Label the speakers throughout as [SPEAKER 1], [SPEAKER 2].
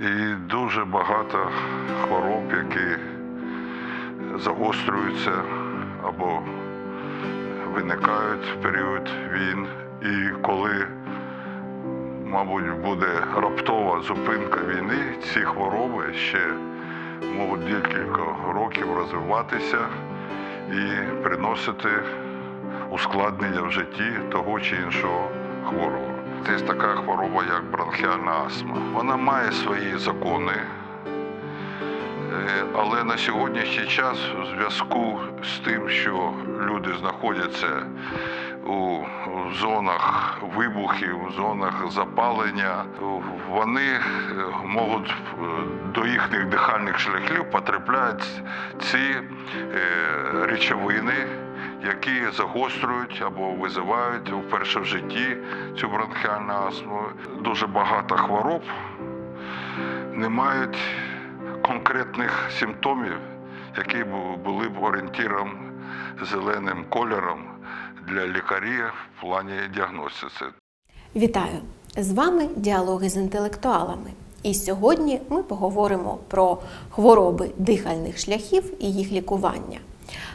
[SPEAKER 1] І дуже багато хвороб, які загострюються або виникають в період війн. І коли, мабуть, буде раптова зупинка війни, ці хвороби ще можуть декілька років розвиватися і приносити ускладнення в житті того чи іншого хворого. Є така хвороба, як бронхіальна астма. Вона має свої закони, Е, але на сьогоднішній час, у зв'язку з тим, що люди знаходяться у зонах вибухів, у зонах запалення, вони е, можуть е, до їхніх дихальних шляхів потрапляють ці речовини, які загострюють або визивають вперше в житті цю бронхіальну астму. Дуже багато хвороб не мають конкретних симптомів, які були б орієнтиром зеленим кольором для лікарів в плані діагностиці.
[SPEAKER 2] Вітаю! З вами діалоги з інтелектуалами. І сьогодні ми поговоримо про хвороби дихальних шляхів і їх лікування.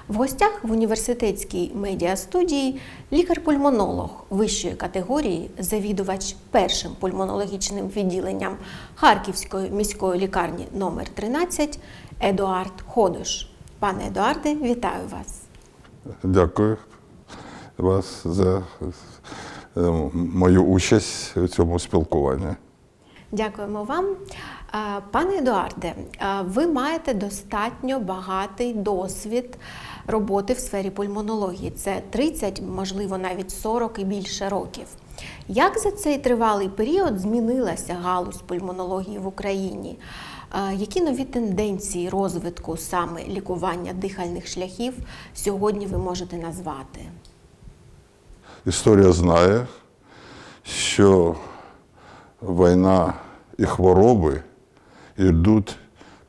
[SPEAKER 2] В гостях в університетській медіастудії лікар-пульмонолог вищої категорії, завідувач першим пульмонологічним відділенням Харківської міської лікарні номер 13 Едуард Ходош. Пане Едуарде, вітаю вас!
[SPEAKER 1] Дякую вас за е, мою участь у цьому спілкуванні.
[SPEAKER 2] Дякуємо вам. Пане Едуарде, ви маєте достатньо багатий досвід роботи в сфері пульмонології. Це 30, можливо, навіть 40 і більше років. Як за цей тривалий період змінилася галузь пульмонології в Україні? Які нові тенденції розвитку саме лікування дихальних шляхів сьогодні ви можете назвати?
[SPEAKER 1] Історія знає, що війна і хвороби йдуть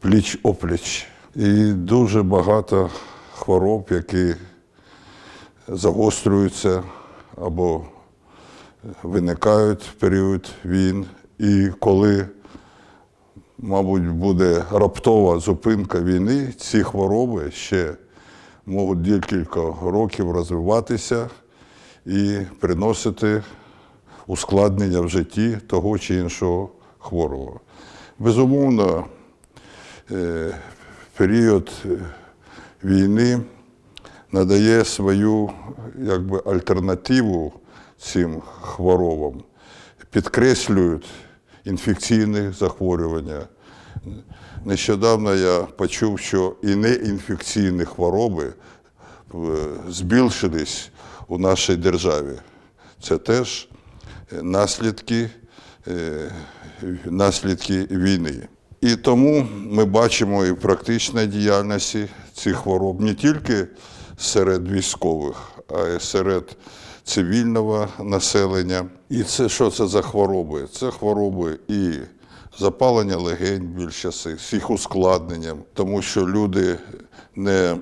[SPEAKER 1] пліч опліч. І дуже багато хвороб, які загострюються або виникають в період війн. І коли, мабуть, буде раптова зупинка війни, ці хвороби ще можуть декілька років розвиватися і приносити ускладнення в житті того чи іншого хворого. Безумовно, е, період е, війни надає свою якби, альтернативу цим хворобам, підкреслюють інфекційні захворювання. Нещодавно я почув, що і неінфекційні хвороби е, збільшились у нашій державі. Це теж наслідки, наслідки війни. І тому ми бачимо і в практичній діяльності цих хвороб не тільки серед військових, а й серед цивільного населення. І це що це за хвороби? Це хвороби і запалення легень більш часи, з їх ускладненням, тому що люди не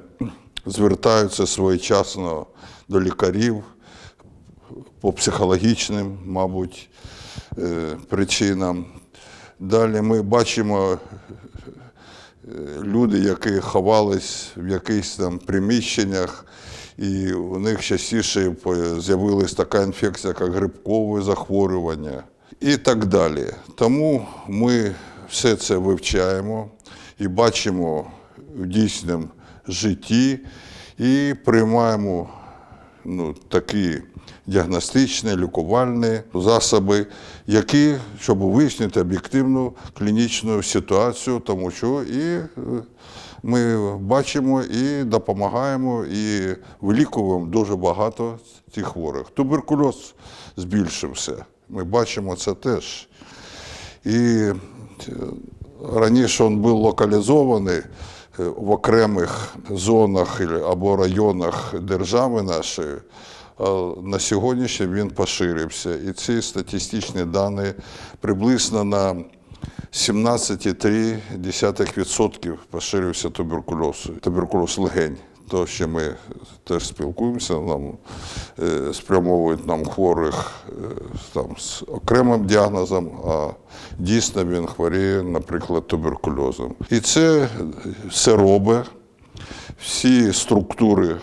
[SPEAKER 1] звертаються своєчасно до лікарів по психологічним, мабуть, причинам. Далі ми бачимо е, люди, які ховались в якихось там приміщеннях, і у них частіше з'явилась така інфекція, як грибкове захворювання і так далі. Тому ми все це вивчаємо і бачимо в дійсному житті і приймаємо ну, такі діагностичні, лікувальні засоби, які, щоб вияснити об'єктивну клінічну ситуацію, тому що і е, ми бачимо і допомагаємо, і вилікуємо дуже багато цих хворих. Туберкульоз збільшився. Ми бачимо це теж. І е, раніше він був локалізований в окремих зонах або районах держави нашої. а На сьогоднішній він поширився. І ці статистичні дані приблизно на 17,3% поширився туберкульоз, туберкульоз легень. То, що ми теж спілкуємося, нам е, спрямовують нам хворих е, там, з окремим діагнозом, а дійсно він хворіє, наприклад, туберкульозом. І це все робить. Всі структури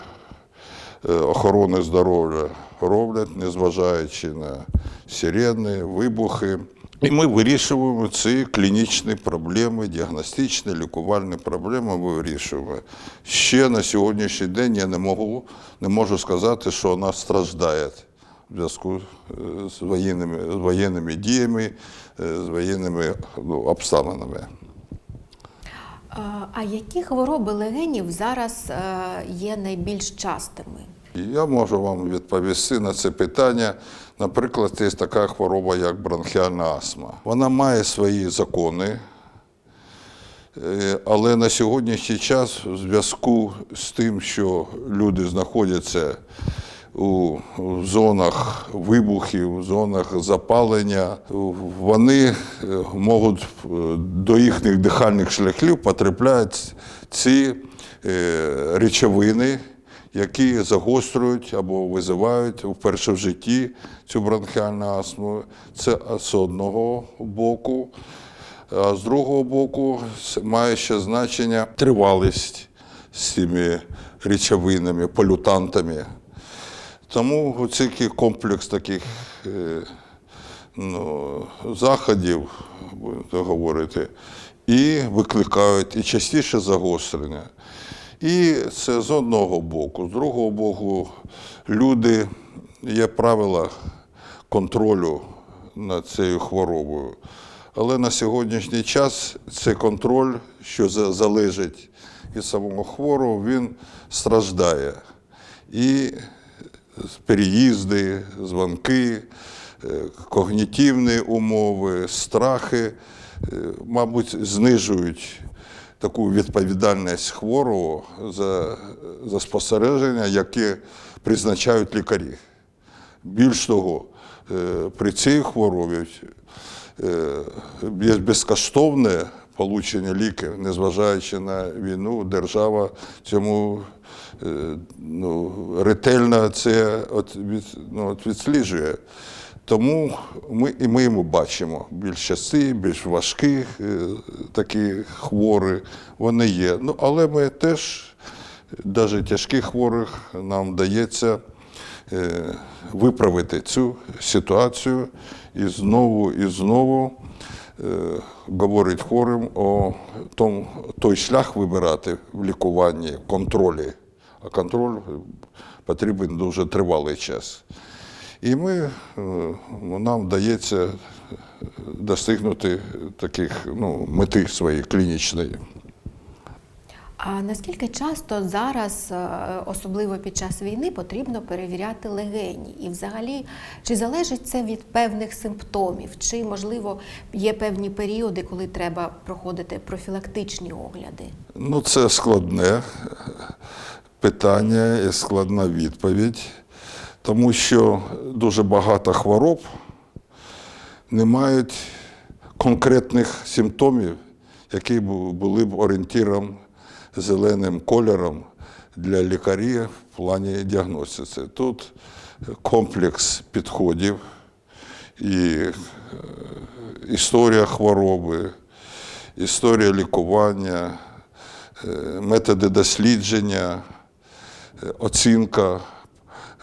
[SPEAKER 1] е, охорони здоров'я роблять, незважаючи на сирени, вибухи. І ми вирішуємо ці клінічні проблеми, діагностичні, лікувальні проблеми ми вирішуємо. Ще на сьогоднішній день я не можу, не можу сказати, що вона страждає в зв'язку е, з воєнними, з воєнними діями, е, з воєнними ну, обставинами.
[SPEAKER 2] А, які хвороби легенів зараз е, є найбільш частими?
[SPEAKER 1] Я можу вам відповісти на це питання. Наприклад, є така хвороба, як бронхіальна астма. Вона має свої закони, е, але на сьогоднішній час, в зв'язку з тим, що люди знаходяться у зонах вибухів, у зонах запалення, вони е, можуть е, до їхніх дихальних шляхів потрапляють ці речовини, які загострюють або визивають вперше в житті цю бронхіальну астму. Це з одного боку. А з другого боку має ще значення тривалість з цими речовинами, полютантами. Тому оцей комплекс таких е, ну, заходів, будемо говорити, і викликають і частіше загострення. І це з одного боку. З другого боку, люди, є правила контролю над цією хворобою. Але на сьогоднішній час цей контроль, що залежить від самого хворого, він страждає. І переїзди, дзвонки, е, когнітивні умови, страхи, е, мабуть, знижують таку відповідальність хворого за, за спостереження, яке призначають лікарі. Більш того, е, при цій хворобі е, є безкоштовне получення ліків, незважаючи на війну, держава цьому е, ну, ретельно це від, ну, відсліджує. Тому ми, і ми йому бачимо більш часті, більш важкі е, такі хворі, вони є. Ну, але ми теж, навіть тяжких хворих, нам вдається е, виправити цю ситуацію і знову і знову е, говорить хворим о тому, той шлях вибирати в лікуванні, контролі. А контроль потрібен дуже тривалий час. І ми, е, нам вдається достигнути таких ну, мети своєї клінічної.
[SPEAKER 2] А наскільки часто зараз, е, особливо під час війни, потрібно перевіряти легені? І взагалі, чи залежить це від певних симптомів, чи можливо є певні періоди, коли треба проходити профілактичні огляди?
[SPEAKER 1] Ну, це складне питання і складна відповідь, тому що дуже багато хвороб не мають конкретних симптомів, які були б орієнтиром зеленим кольором для лікарів в плані діагностиці. Тут комплекс підходів і е, історія хвороби, історія лікування, е, методи дослідження, е, оцінка,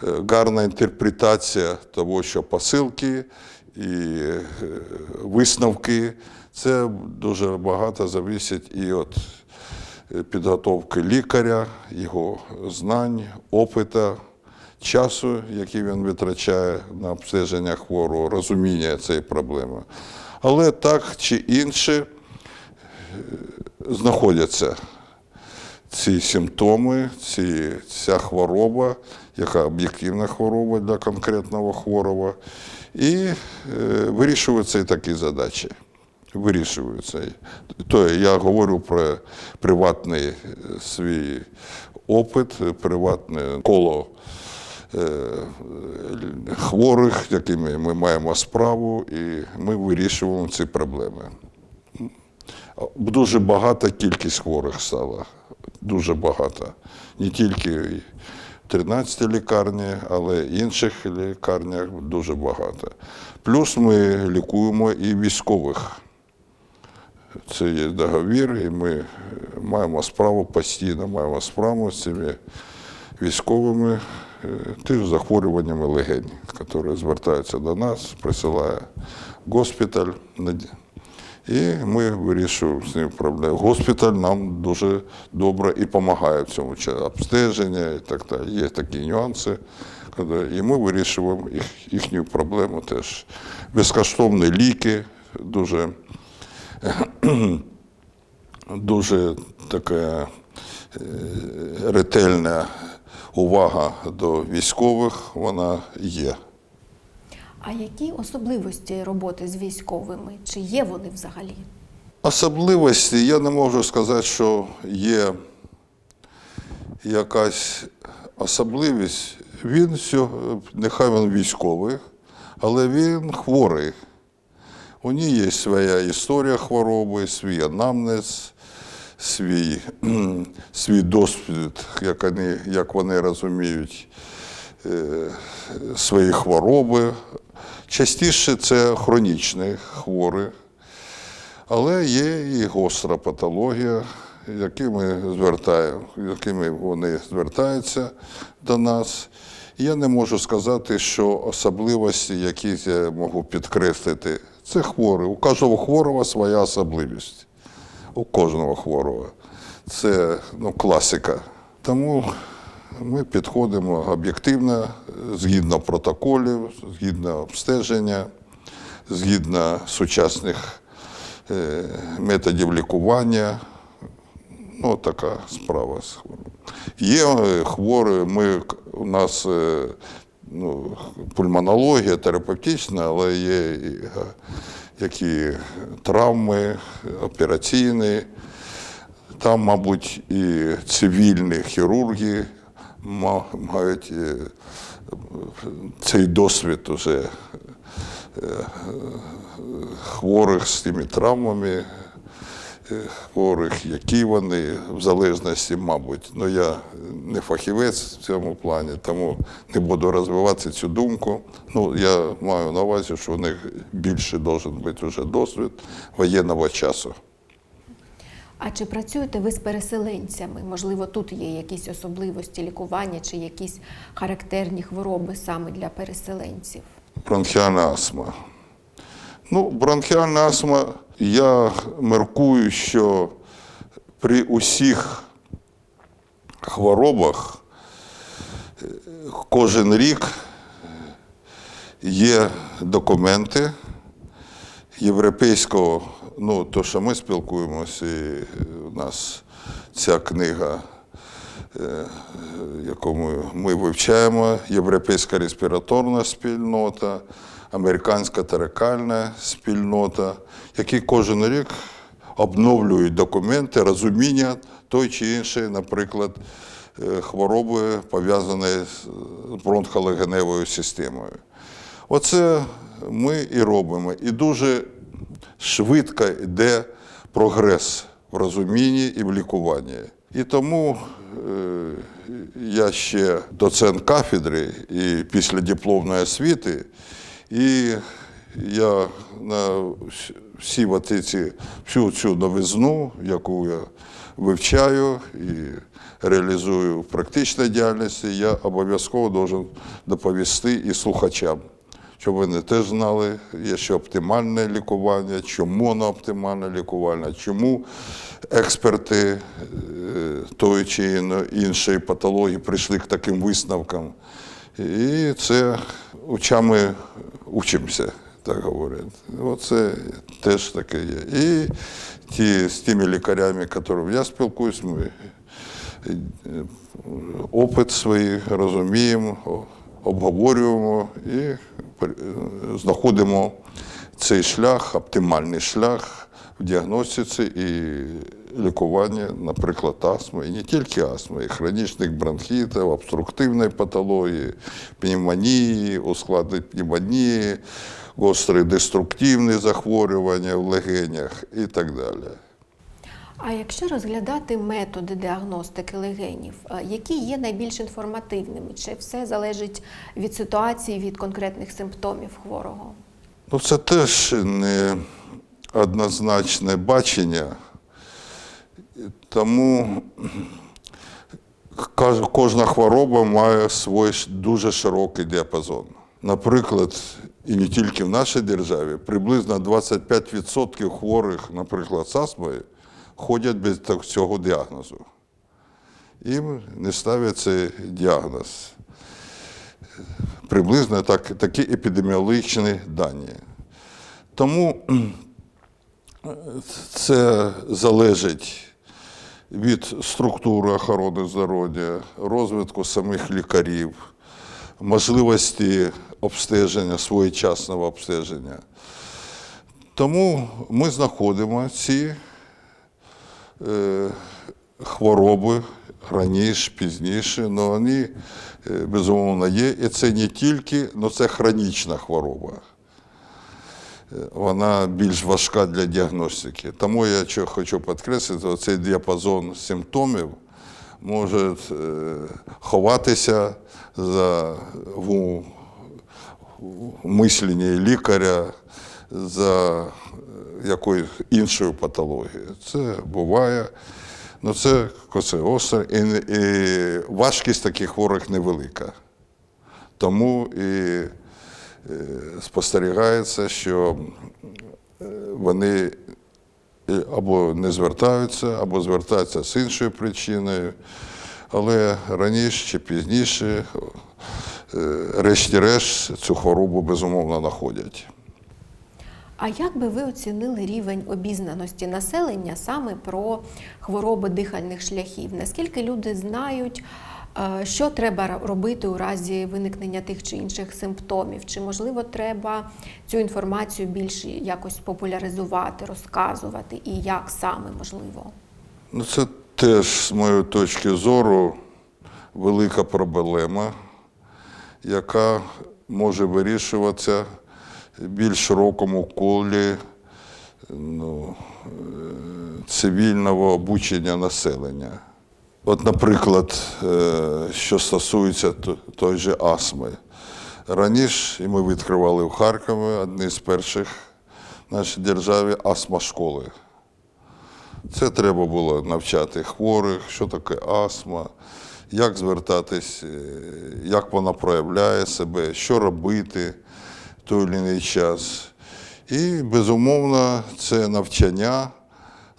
[SPEAKER 1] гарна інтерпретація того, що посилки і е, висновки. Це дуже багато залежить і від е, підготовки лікаря, його знань, опита, часу, який він витрачає на обстеження хворого, розуміння цієї проблеми. Але так чи інше знаходяться ці симптоми, ці, ця хвороба, яка об'єктивна хвороба для конкретного хворого, і е, вирішуються і такі задачі. Вирішуються. То я говорю про приватний е, свій опит, приватне коло е, хворих, якими ми маємо справу, і ми вирішуємо ці проблеми. Дуже багата кількість хворих стала. дуже багато. Не тільки 13 лікарні, але інших лікарнях дуже багато. Плюс ми лікуємо і військових. Це є договір, і ми маємо справу постійно, маємо справу з цими військовими е, теж захворюваннями легень, які звертаються до нас, присилає госпіталь. І ми вирішуємо з ними проблеми. Госпіталь нам дуже добре і допомагає в цьому обстеження і так далі. Є такі нюанси. І ми вирішуємо їх, їхню проблему теж. Безкоштовні ліки, дуже дуже така е, ретельна увага до військових вона є.
[SPEAKER 2] А які особливості роботи з військовими? Чи є вони взагалі?
[SPEAKER 1] Особливості я не можу сказати, що є якась особливість. Він сьо- нехай він військовий, але він хворий. У нього є своя історія хвороби, свій анамнез, свій, свій досвід, як вони, як вони розуміють свої хвороби. Частіше це хронічні хворі, але є і гостра патологія, якими звертаємо, якими вони звертаються до нас. Я не можу сказати, що особливості, які я можу підкреслити, це хворий. У кожного хворого своя особливість. У кожного хворого. Це ну, класика. Тому ми підходимо об'єктивно, згідно протоколів, згідно обстеження, згідно сучасних е, методів лікування. Ну, така справа. Є е, хворі, ми, у нас е, ну, пульмонологія терапевтична, але є які травми операційні. Там, мабуть, і цивільні хірурги мають е, цей досвід уже е, хворих з тими травмами, е, хворих, які вони, в залежності, мабуть. Ну, я не фахівець в цьому плані, тому не буду розвивати цю думку. Ну, я маю на увазі, що у них більше должен бути вже досвід воєнного часу.
[SPEAKER 2] А чи працюєте ви з переселенцями? Можливо, тут є якісь особливості лікування чи якісь характерні хвороби саме для переселенців?
[SPEAKER 1] Бронхіальна астма. Ну, бронхіальна астма, я міркую, що при усіх хворобах кожен рік є документи європейського, ну, то, що ми спілкуємося, і у нас ця книга е, яку ми, ми вивчаємо, Європейська респіраторна спільнота, Американська теракальна спільнота, які кожен рік обновлюють документи, розуміння той чи іншої, наприклад, е, хвороби, пов'язані з бронхолегеневою системою. Оце ми і робимо. І дуже швидко йде прогрес в розумінні і в лікуванні. І тому е, я ще доцент кафедри і після дипломної освіти, і я на всі ці, всю цю новизну, яку я вивчаю і реалізую в практичній діяльності, я обов'язково должен доповісти і слухачам щоб вони теж знали, є ще оптимальне лікування, чому воно оптимальне лікування, чому експерти е, тої чи іншої патології прийшли к таким висновкам. І це очами учимося, так говорять. Оце теж таке є. І ті, з тими лікарями, якими я спілкуюсь, ми е, опит свій розуміємо, обговорюємо і знаходимо цей шлях, оптимальний шлях в діагностиці і лікуванні, наприклад, астми, і не тільки астми, і хронічних бронхітів, обструктивної патології, пневмонії, ускладнень пневмонії, гострі деструктивні захворювання в легенях і так далі.
[SPEAKER 2] А якщо розглядати методи діагностики легенів, е, які є найбільш інформативними? Чи все залежить від ситуації, від конкретних симптомів хворого?
[SPEAKER 1] Ну, це теж не однозначне бачення, тому кожна хвороба має свій дуже широкий діапазон. Наприклад, і не тільки в нашій державі, приблизно 25% хворих, наприклад, з астмою, ходять без цього діагнозу. Їм не ставлять цей діагноз. Приблизно так, такі епідеміологічні дані. Тому це залежить від структури охорони здоров'я, розвитку самих лікарів, можливості обстеження, своєчасного обстеження. Тому ми знаходимо ці хвороби раніше, пізніше, але вони, е, безумовно, є. І це не тільки, але це хронічна хвороба. Е, Вона більш важка для діагностики. Тому я що хочу підкреслити, цей діапазон симптомів може е, ховатися за в мисленні лікаря, за е, якоюсь іншою патологією. Це буває. Ну, це коцеостер, і, і важкість таких хворих невелика. Тому і е, спостерігається, що е, вони або не звертаються, або звертаються з іншою причиною. Але раніше чи пізніше, решті-решт, цю хворобу безумовно знаходять.
[SPEAKER 2] А як би ви оцінили рівень обізнаності населення саме про хвороби дихальних шляхів? Наскільки люди знають, е, що треба робити у разі виникнення тих чи інших симптомів? Чи можливо треба цю інформацію більш якось популяризувати, розказувати, і як саме можливо?
[SPEAKER 1] Ну, це теж, з моєї точки зору, велика проблема, яка може вирішуватися більш широкому колі ну, е, цивільного обучення населення. От, наприклад, е, що стосується той же астми. Раніше і ми відкривали в Харкові одні з перших в нашій державі астма-школи. Це треба було навчати хворих, що таке астма, як звертатись, е, як вона проявляє себе, що робити той чи інший час. І, безумовно, це навчання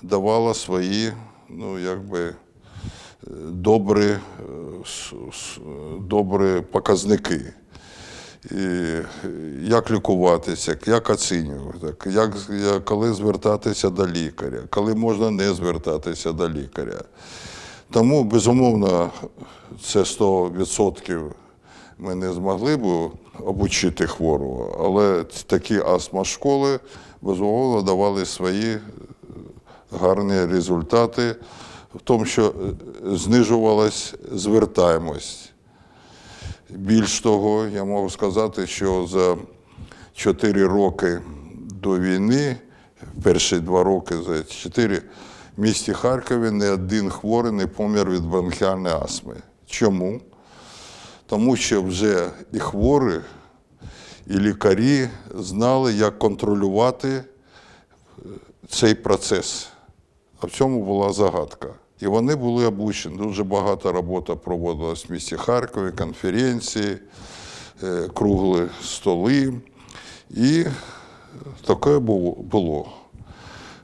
[SPEAKER 1] давало свої, ну, якби, е, добрі, е, добрі показники. І як лікуватися, як оцінювати, як, коли звертатися до лікаря, коли можна не звертатися до лікаря. Тому, безумовно, це 100% ми не змогли б обучити хворого, але такі астма-школи, безумовно, давали свої е, гарні результати в тому, що е, знижувалась звертаємость. Більш того, я можу сказати, що за 4 роки до війни, перші два роки за 4, в місті Харкові не один хворий не помер від бронхіальної астми. Чому? Тому що вже і хворі, і лікарі знали, як контролювати е, цей процес. А в цьому була загадка. І вони були обучені. Дуже багато роботи проводилась в місті Харкові, конференції, е, круглі столи. І таке було-.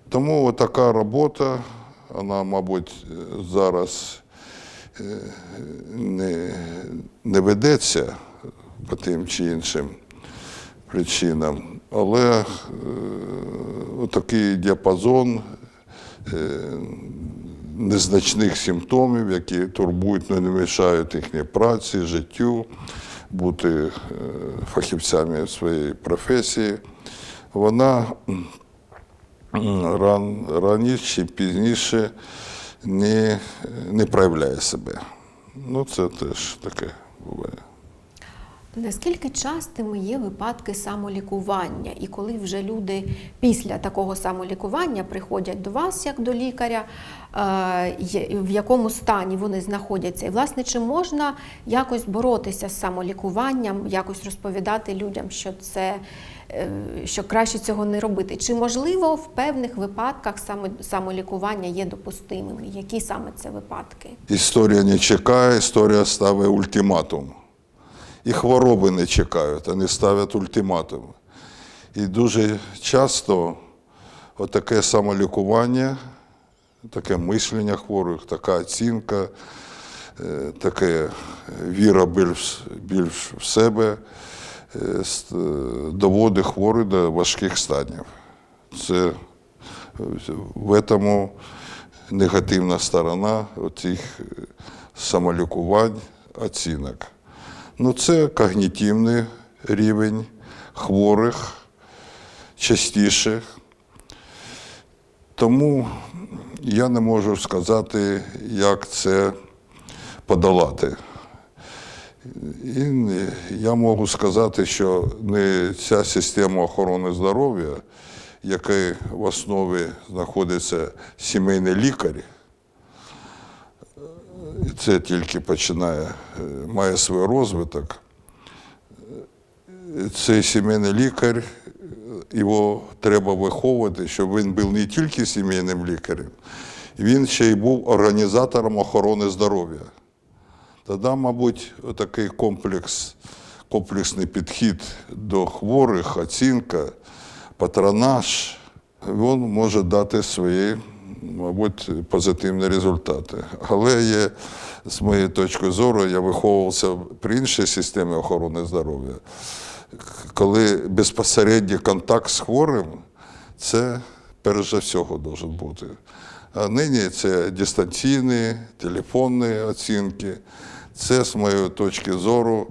[SPEAKER 1] Тому така робота, вона, мабуть, зараз не, не ведеться по тим чи іншим причинам. Але е, такий діапазон е, незначних симптомів, які турбують, але не мішають їхній праці, життю, бути е, фахівцями своєї професії, вона ран, раніше чи пізніше не, не проявляє себе. Ну, це теж таке буває.
[SPEAKER 2] Наскільки частими є випадки самолікування, і коли вже люди після такого самолікування приходять до вас як до лікаря, е, в якому стані вони знаходяться? І власне чи можна якось боротися з самолікуванням, якось розповідати людям, що це е, що краще цього не робити? Чи можливо в певних випадках самолікування є допустимими? Які саме це випадки?
[SPEAKER 1] Історія не чекає, історія ставить ультиматум. І хвороби не чекають, вони ставлять ультиматум. І дуже часто отаке самолікування, таке мислення хворих, така оцінка, е, таке віра більш, більш в себе е, е, доводить хворих до важких станів. Це в цьому негативна сторона цих самолікувань, оцінок. Ну, це когнітивний рівень хворих частіше. Тому я не можу сказати, як це подолати. І я можу сказати, що не ця система охорони здоров'я, яка в основі знаходиться сімейний лікар, і це тільки починає, е, має свій розвиток. Е, Цей сімейний лікар, е, його треба виховувати, щоб він був не тільки сімейним лікарем, він ще й був організатором охорони здоров'я. Тоді, мабуть, такий комплекс, комплексний підхід до хворих, оцінка, патронаж, він може дати свої, мабуть, позитивні результати. Але є, з моєї точки зору, я виховувався при іншій системі охорони здоров'я. Коли безпосередній контакт з хворим, це перш за всього може бути. А нині це дистанційні, телефонні оцінки. Це, з моєї точки зору,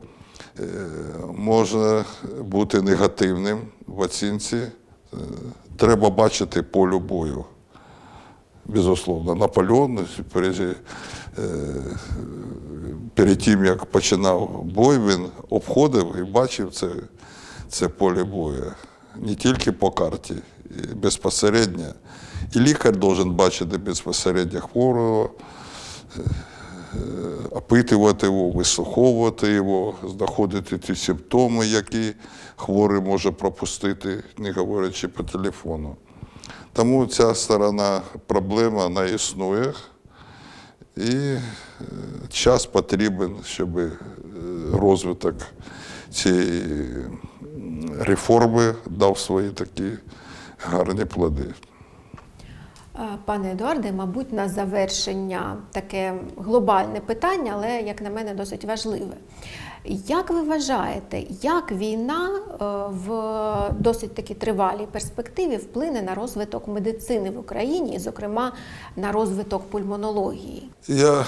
[SPEAKER 1] е, може бути негативним в оцінці. Е, Треба бачити поле бою. Безусловно, Наполеон перед, тим, як починав бой, він обходив і бачив це, це поле бою. Не тільки по карті, і безпосередньо. І лікар має бачити безпосередньо хворого, е, опитувати його, вислуховувати його, знаходити ті симптоми, які хворий може пропустити, не говорячи по телефону. Тому ця сторона проблеми вона існує. І е, час потрібен, щоб е, розвиток цієї реформи дав свої такі гарні плоди.
[SPEAKER 2] Пане Едуарде, мабуть, на завершення таке глобальне питання, але, як на мене, досить важливе. Як ви вважаєте, як війна е, в досить таки тривалій перспективі вплине на розвиток медицини в Україні, зокрема, на розвиток пульмонології?
[SPEAKER 1] Я е,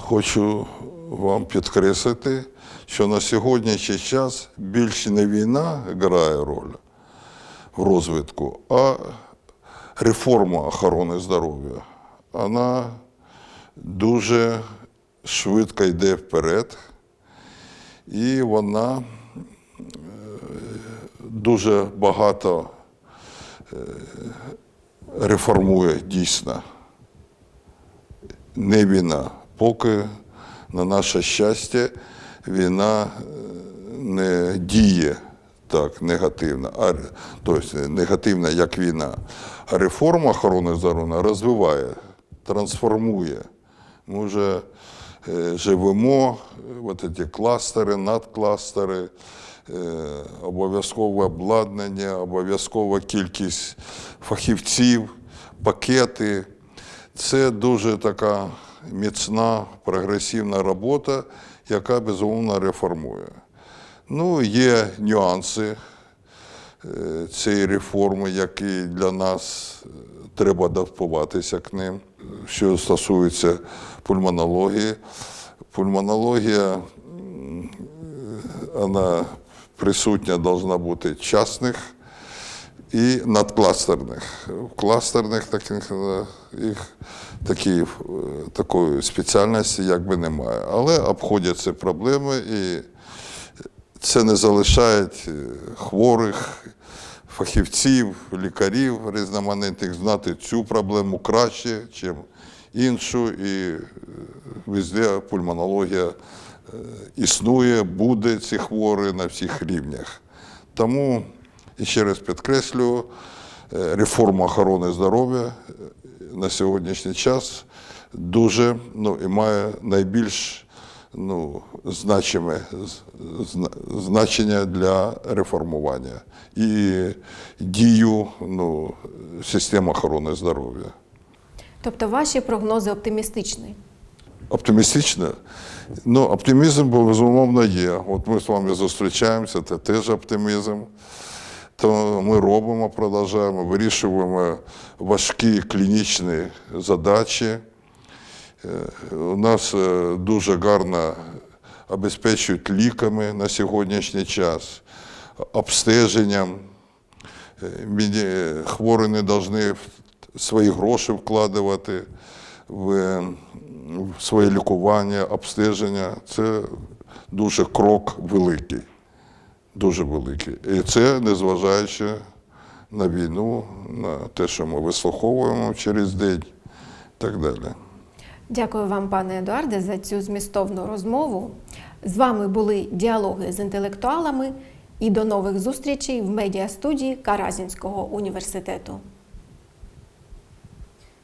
[SPEAKER 1] хочу вам підкреслити, що на сьогоднішній час більше не війна грає роль в розвитку, а реформа охорони здоров'я. Вона дуже швидко йде вперед, і вона е, дуже багато е, реформує дійсно не війна. Поки, на наше щастя, війна е, не діє так негативно, а тобто негативна як війна. А реформа охорони здоров'я розвиває, трансформує. Ми вже живемо, е, от ці кластери, надкластери, е, обов'язкове обладнання, обов'язкова кількість фахівців, пакети. Це дуже така міцна, прогресивна робота, яка безумовно реформує. Ну, є нюанси е, цієї реформи, які для нас е, треба адаптуватися к ним. Що стосується пульмонології, пульмонологія м, вона присутня должна бути частних і надкластерних. В кластерних таких е, їх такі, е, такої спеціальності якби немає. Але обходяться проблеми і це не залишає е, хворих, фахівців, лікарів різноманітних знати цю проблему краще, ніж іншу. І е, везде пульмонологія е, існує, буде ці хворі на всіх рівнях. Тому, ще раз підкреслюю, е, реформа охорони здоров'я на сьогоднішній час дуже ну, і має найбільш ну, значиме значення для реформування і дію ну, системи охорони здоров'я.
[SPEAKER 2] Тобто ваші прогнози оптимістичні.
[SPEAKER 1] Оптимістично? Ну, оптимізм безумовно є. От ми з вами зустрічаємося, це теж оптимізм. То ми робимо, продовжуємо, вирішуємо важкі клінічні задачі. Е, У нас е, дуже гарно обезпечують ліками на сьогоднішній час, обстеженням. Е, Хворі не повинні свої гроші вкладати в, в своє лікування, обстеження. Це дуже крок великий, дуже великий. І це незважаючи на війну, на те, що ми вислуховуємо через день і так далі.
[SPEAKER 2] Дякую вам, пане Едуарде, за цю змістовну розмову. З вами були діалоги з інтелектуалами і до нових зустрічей в медіастудії Каразінського університету.